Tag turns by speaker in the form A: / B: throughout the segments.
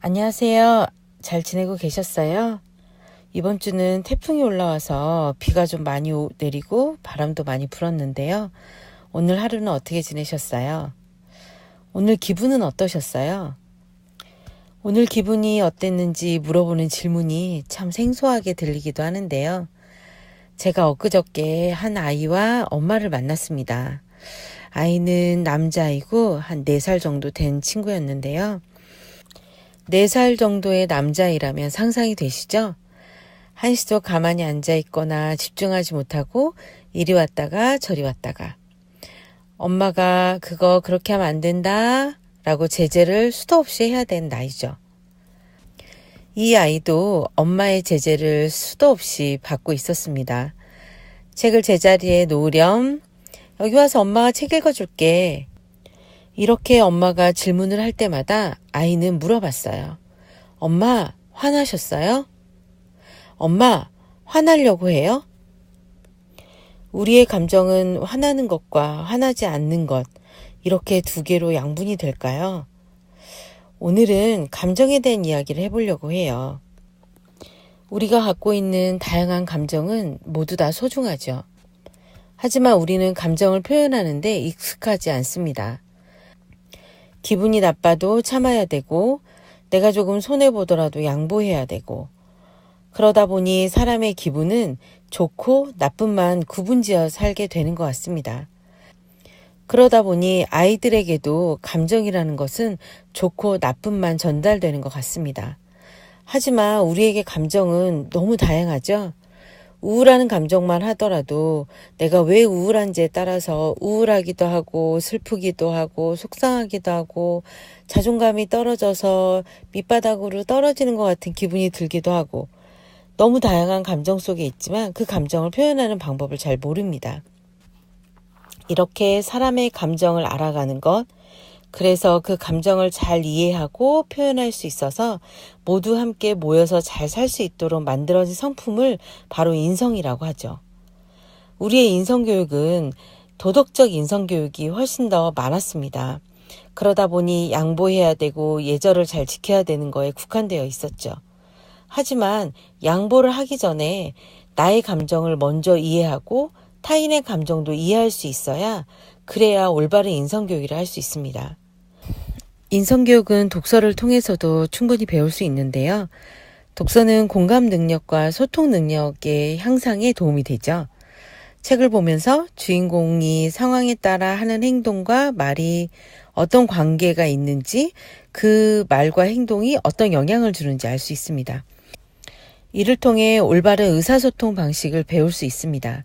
A: 안녕하세요. 잘 지내고 계셨어요? 이번 주는 태풍이 올라와서 비가 좀 많이 오- 내리고 바람도 많이 불었는데요. 오늘 하루는 어떻게 지내셨어요? 오늘 기분은 어떠셨어요? 오늘 기분이 어땠는지 물어보는 질문이 참 생소하게 들리기도 하는데요. 제가 엊그저께 한 아이와 엄마를 만났습니다. 아이는 남자이고 한 4살 정도 된 친구였는데요. 4살 정도의 남자이라면 상상이 되시죠? 한시도 가만히 앉아 있거나 집중하지 못하고 이리 왔다가 저리 왔다가 엄마가 그거 그렇게 하면 안 된다 라고 제재를 수도 없이 해야 되는 나이죠. 이 아이도 엄마의 제재를 수도 없이 받고 있었습니다. 책을 제자리에 놓으렴. 여기 와서 엄마가 책 읽어줄게. 이렇게 엄마가 질문을 할 때마다 아이는 물어봤어요. 엄마, 화나셨어요? 엄마, 화나려고 해요? 우리의 감정은 화나는 것과 화나지 않는 것, 이렇게 두 개로 양분이 될까요? 오늘은 감정에 대한 이야기를 해보려고 해요. 우리가 갖고 있는 다양한 감정은 모두 다 소중하죠. 하지만 우리는 감정을 표현하는데 익숙하지 않습니다. 기분이 나빠도 참아야 되고, 내가 조금 손해보더라도 양보해야 되고, 그러다 보니 사람의 기분은 좋고 나쁨만 구분지어 살게 되는 것 같습니다. 그러다 보니 아이들에게도 감정이라는 것은 좋고 나쁨만 전달되는 것 같습니다. 하지만 우리에게 감정은 너무 다양하죠? 우울하는 감정만 하더라도 내가 왜 우울한지에 따라서 우울하기도 하고 슬프기도 하고 속상하기도 하고 자존감이 떨어져서 밑바닥으로 떨어지는 것 같은 기분이 들기도 하고 너무 다양한 감정 속에 있지만 그 감정을 표현하는 방법을 잘 모릅니다. 이렇게 사람의 감정을 알아가는 것, 그래서 그 감정을 잘 이해하고 표현할 수 있어서 모두 함께 모여서 잘 살 수 있도록 만들어진 성품을 바로 인성이라고 하죠. 우리의 인성교육은 도덕적 인성교육이 훨씬 더 많았습니다. 그러다 보니 양보해야 되고 예절을 잘 지켜야 되는 거에 국한되어 있었죠. 하지만 양보를 하기 전에 나의 감정을 먼저 이해하고 타인의 감정도 이해할 수 있어야 그래야 올바른 인성교육을 할수 있습니다. 인성교육은 독서를 통해서도 충분히 배울 수 있는데요. 독서는 공감 능력과 소통 능력의 향상에 도움이 되죠. 책을 보면서 주인공이 상황에 따라 하는 행동과 말이 어떤 관계가 있는지 그 말과 행동이 어떤 영향을 주는지 알 수 있습니다. 이를 통해 올바른 의사소통 방식을 배울 수 있습니다.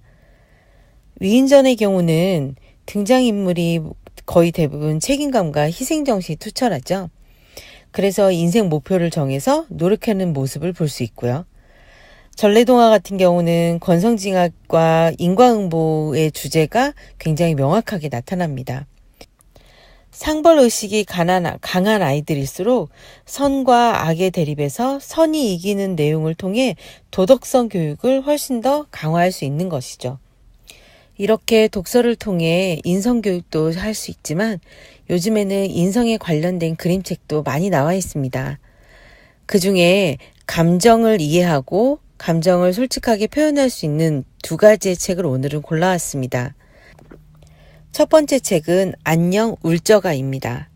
A: 위인전의 경우는 등장인물이 거의 대부분 책임감과 희생정신이 투철하죠. 그래서 인생 목표를 정해서 노력하는 모습을 볼 수 있고요. 전래동화 같은 경우는 권성징악과 인과응보의 주제가 굉장히 명확하게 나타납니다. 상벌 의식이 강한, 강한 아이들일수록 선과 악의 대립에서 선이 이기는 내용을 통해 도덕성 교육을 훨씬 더 강화할 수 있는 것이죠. 이렇게 독서를 통해 인성교육도 할 수 있지만 요즘에는 인성에 관련된 그림책도 많이 나와 있습니다. 그 중에 감정을 이해하고 감정을 솔직하게 표현할 수 있는 두 가지의 책을 오늘은 골라왔습니다. 첫 번째 책은 안녕 울저가입니다.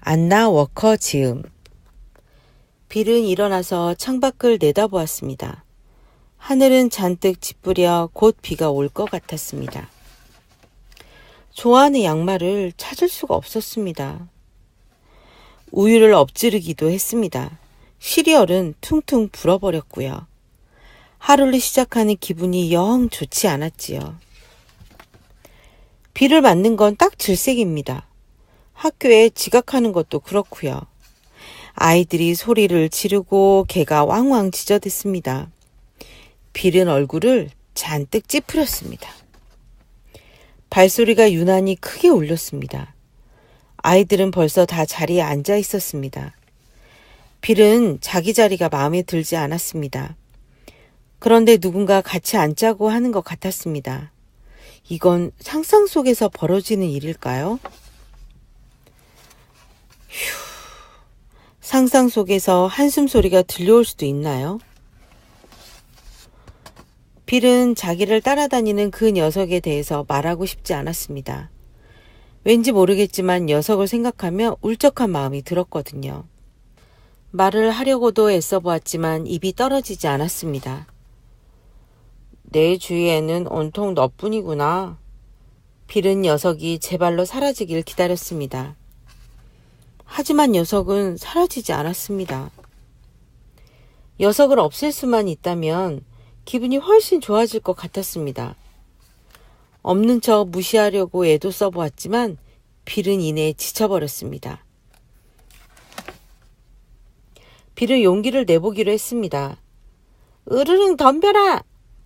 A: 안나 워커 지음. 빌은 일어나서 창밖을 내다보았습니다. 하늘은 잔뜩 짙뿌려 곧 비가 올 것 같았습니다. 좋아하는 양말을 찾을 수가 없었습니다. 우유를 엎지르기도 했습니다. 시리얼은 퉁퉁 불어버렸고요. 하루를 시작하는 기분이 영 좋지 않았지요. 비를 맞는 건 딱 질색입니다. 학교에 지각하는 것도 그렇고요. 아이들이 소리를 지르고 개가 왕왕 짖어댔습니다. 빌은 얼굴을 잔뜩 찌푸렸습니다. 발소리가 유난히 크게 울렸습니다. 아이들은 벌써 다 자리에 앉아 있었습니다. 빌은 자기 자리가 마음에 들지 않았습니다. 그런데 누군가 같이 앉자고 하는 것 같았습니다. 이건 상상 속에서 벌어지는 일일까요? 휴, 상상 속에서 한숨 소리가 들려올 수도 있나요? 빌은 자기를 따라다니는 그 녀석에 대해서 말하고 싶지 않았습니다. 왠지 모르겠지만 녀석을 생각하며 울적한 마음이 들었거든요. 말을 하려고도 애써 보았지만 입이 떨어지지 않았습니다. 내 주위에는 온통 너뿐이구나. 빌은 녀석이 제 발로 사라지길 기다렸습니다. 하지만 녀석은 사라지지 않았습니다. 녀석을 없앨 수만 있다면 기분이 훨씬 좋아질 것 같았습니다. 없는 척 무시하려고 애도 써보았지만 빌은 이내 지쳐버렸습니다. 빌은 용기를 내보기로 했습니다. 으르릉 덤벼라!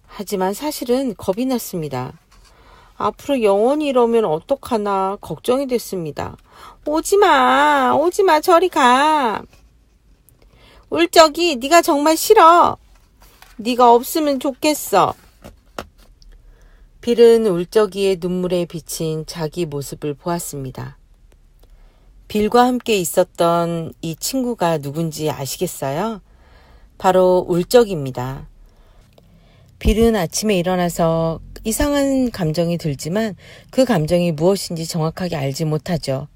A: 하지만 사실은 겁이 났습니다. 앞으로 영원히 이러면 어떡하나 걱정이 됐습니다. 오지마, 오지마, 저리 가. 울적이 네가 정말 싫어. 네가 없으면 좋겠어. 빌은 울적이의 눈물에 비친 자기 모습을 보았습니다. 빌과 함께 있었던 이 친구가 누군지 아시겠어요? 바로 울적입니다. 빌은 아침에 일어나서 이상한 감정이 들지만 그 감정이 무엇인지 정확하게 알지 못하죠.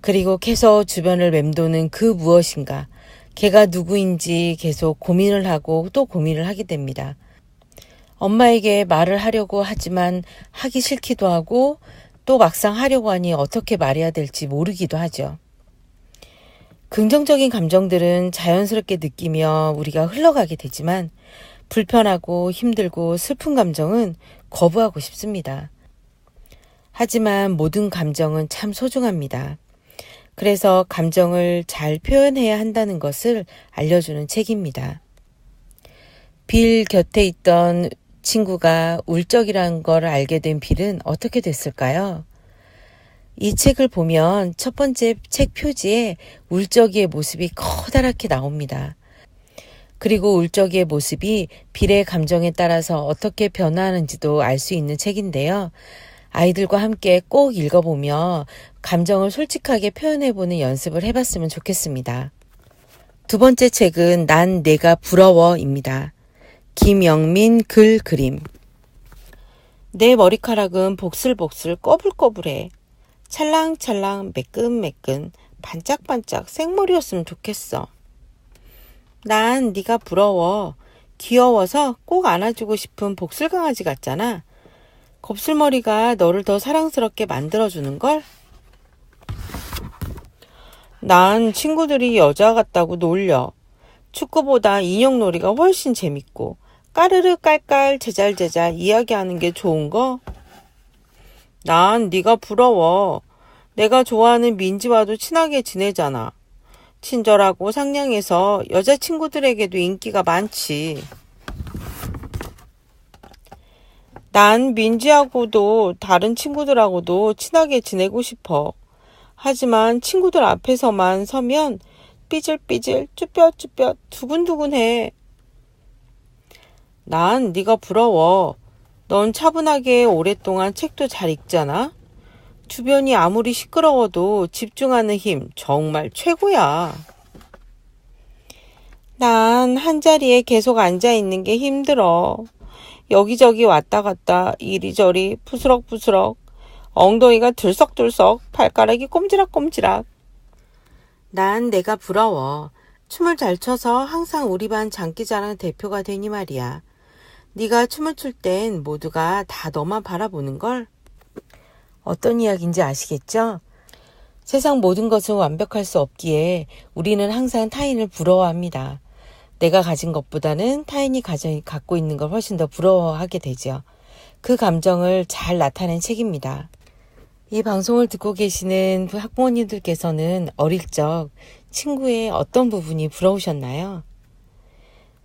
A: 그리고 계속 주변을 맴도는 그 무엇인가, 걔가 누구인지 계속 고민을 하고 또 고민을 하게 됩니다. 엄마에게 말을 하려고 하지만 하기 싫기도 하고 또 막상 하려고 하니 어떻게 말해야 될지 모르기도 하죠. 긍정적인 감정들은 자연스럽게 느끼며 우리가 흘러가게 되지만 불편하고 힘들고 슬픈 감정은 거부하고 싶습니다. 하지만 모든 감정은 참 소중합니다. 그래서 감정을 잘 표현해야 한다는 것을 알려주는 책입니다. 빌 곁에 있던 친구가 울적이라는 걸 알게 된 빌은 어떻게 됐을까요? 이 책을 보면 첫 번째 책 표지에 울적이의 모습이 커다랗게 나옵니다. 그리고 울적이의 모습이 빌의 감정에 따라서 어떻게 변화하는지도 알 수 있는 책인데요. 아이들과 함께 꼭 읽어보며 감정을 솔직하게 표현해보는 연습을 해봤으면 좋겠습니다. 두 번째 책은 난 내가 부러워입니다. 김영민 글 그림. 내 머리카락은 복슬복슬 꺼불꺼불해. 찰랑찰랑 매끈매끈 반짝반짝 생머리였으면 좋겠어. 난 네가 부러워. 귀여워서 꼭 안아주고 싶은 복슬 강아지 같잖아. 곱슬머리가 너를 더 사랑스럽게 만들어주는 걸? 난 친구들이 여자 같다고 놀려. 축구보다 인형놀이가 훨씬 재밌고 까르르 깔깔 제잘제잘 이야기하는 게 좋은 거? 난 네가 부러워. 내가 좋아하는 민지와도 친하게 지내잖아. 친절하고 상냥해서 여자친구들에게도 인기가 많지. 난 민지하고도 다른 친구들하고도 친하게 지내고 싶어. 하지만 친구들 앞에서만 서면 삐질삐질 쭈뼛쭈뼛 두근두근해. 난 네가 부러워. 넌 차분하게 오랫동안 책도 잘 읽잖아. 주변이 아무리 시끄러워도 집중하는 힘 정말 최고야. 난 한자리에 계속 앉아 있는 게 힘들어. 여기저기 왔다 갔다 이리저리 부스럭부스럭 엉덩이가 들썩들썩 발가락이 꼼지락꼼지락 난 내가 부러워 춤을 잘 춰서 항상 우리 반 장기자랑 대표가 되니 말이야 네가 춤을 출 땐 모두가 다 너만 바라보는 걸 어떤 이야기인지 아시겠죠? 세상 모든 것은 완벽할 수 없기에 우리는 항상 타인을 부러워합니다. 내가 가진 것보다는 타인이 가져, 갖고 있는 걸 훨씬 더 부러워하게 되죠. 그 감정을 잘 나타낸 책입니다. 이 방송을 듣고 계시는 학부모님들께서는 어릴 적 친구의 어떤 부분이 부러우셨나요?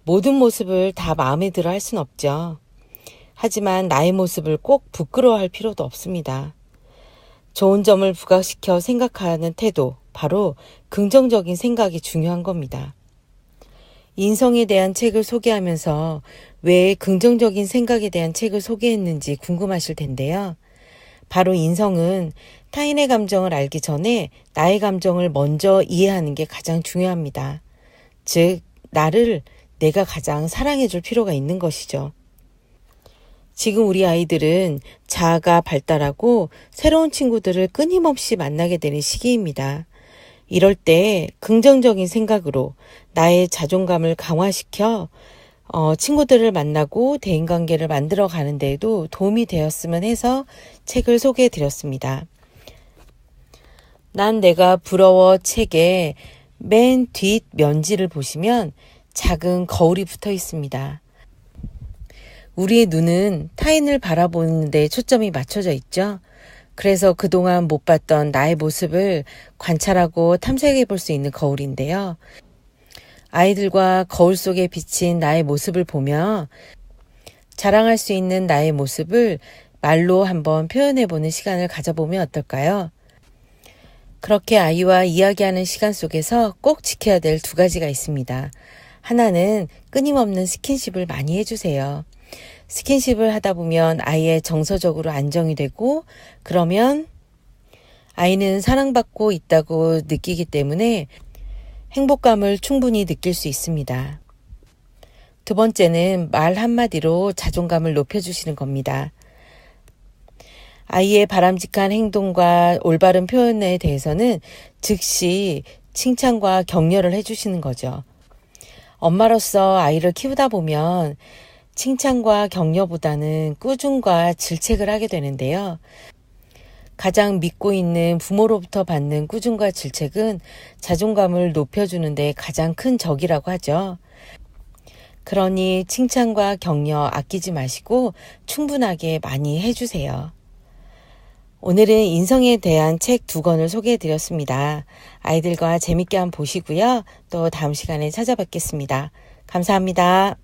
A: 모든 모습을 다 마음에 들어 할 순 없죠. 하지만 나의 모습을 꼭 부끄러워할 필요도 없습니다. 좋은 점을 부각시켜 생각하는 태도, 바로 긍정적인 생각이 중요한 겁니다. 인성에 대한 책을 소개하면서 왜 긍정적인 생각에 대한 책을 소개했는지 궁금하실 텐데요. 바로 인성은 타인의 감정을 알기 전에 나의 감정을 먼저 이해하는 게 가장 중요합니다. 즉, 나를 내가 가장 사랑해 줄 필요가 있는 것이죠. 지금 우리 아이들은 자아가 발달하고 새로운 친구들을 끊임없이 만나게 되는 시기입니다. 이럴 때 긍정적인 생각으로 나의 자존감을 강화시켜 어, 친구들을 만나고 대인관계를 만들어 가는 데에도 도움이 되었으면 해서 책을 소개해 드렸습니다. 난 내가 부러워 책의 맨 뒷 면지를 보시면 작은 거울이 붙어 있습니다. 우리의 눈은 타인을 바라보는 데 초점이 맞춰져 있죠. 그래서 그동안 못 봤던 나의 모습을 관찰하고 탐색해 볼 수 있는 거울인데요. 아이들과 거울 속에 비친 나의 모습을 보며 자랑할 수 있는 나의 모습을 말로 한번 표현해 보는 시간을 가져보면 어떨까요? 그렇게 아이와 이야기하는 시간 속에서 꼭 지켜야 될 두 가지가 있습니다. 하나는 끊임없는 스킨십을 많이 해주세요. 스킨십을 하다 보면 아이의 정서적으로 안정이 되고 그러면 아이는 사랑받고 있다고 느끼기 때문에 행복감을 충분히 느낄 수 있습니다. 두 번째는 말 한마디로 자존감을 높여주시는 겁니다. 아이의 바람직한 행동과 올바른 표현에 대해서는 즉시 칭찬과 격려를 해주시는 거죠. 엄마로서 아이를 키우다 보면 칭찬과 격려보다는 꾸중과 질책을 하게 되는데요. 가장 믿고 있는 부모로부터 받는 꾸중과 질책은 자존감을 높여주는데 가장 큰 적이라고 하죠. 그러니 칭찬과 격려 아끼지 마시고 충분하게 많이 해주세요. 오늘은 인성에 대한 책 두 권을 소개해 드렸습니다. 아이들과 재밌게 한번 보시고요. 또 다음 시간에 찾아뵙겠습니다. 감사합니다.